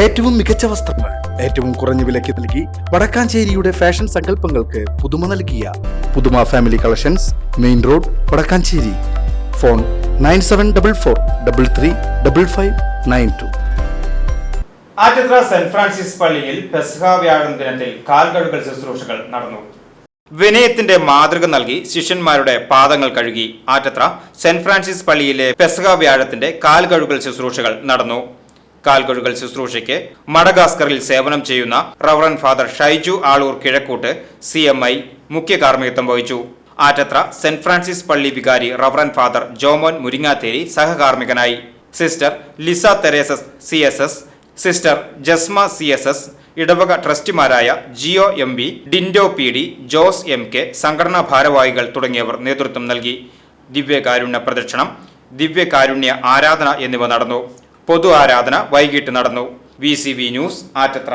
ഏറ്റവും മികച്ച വസ്ത്രങ്ങൾ ഏറ്റവും കുറഞ്ഞ വിലയ്ക്ക് നൽകി വടക്കാഞ്ചേരിയുടെ ഫാഷൻ സങ്കല്പങ്ങൾക്ക് പുതുമ നൽകിയ പുതുമ family collections main road Vadakkanchery. Phone nine seven double four double three double five nine two. Attathra Saint Francis പള്ളിയിൽ പെസഹ വ്യാഴം ദിനത്തിൽ കാൽകഴുകൽ ശുശ്രൂഷകൾ നടന്നു. വിനയത്തിന്റെ മാതൃക നൽകി ശിഷ്യന്മാരുടെ പാദങ്ങൾ കഴുകി ആറ്റത്ര സെന്റ് ഫ്രാൻസിസ് പള്ളിയിലെ പെസഹ വ്യാഴത്തിന്റെ കാൽകഴുകൽ ശുശ്രൂഷകൾ നടന്നു. കാൽകഴുകൽ ശുശ്രൂഷയ്ക്ക് മഡഗാസ്കറിൽ സേവനം ചെയ്യുന്ന reverend father Shaiju Aloor Kizhakkoot C M I മുഖ്യ കാർമ്മികത്വം വഹിച്ചു. ആറ്റത്ര സെന്റ് ഫ്രാൻസിസ് പള്ളി വികാരി reverend father Jomon Muringatheri സഹകാർമ്മികനായി. Sister Lisa Theresa's C S S sister Jasma C S S ഇടവക ട്രസ്റ്റിമാരായ Jio M B Dindo P D Jose M K സംഘടനാ ഭാരവാഹികൾ തുടങ്ങിയവർ നേതൃത്വം നൽകി. ദിവ്യകാരുണ്യ പ്രദക്ഷിണം ദിവ്യകാരുണ്യ ആരാധന എന്നിവ നടന്നു. പൊതു ആരാധന വൈകിട്ട് നടന്നു. V news Attathra.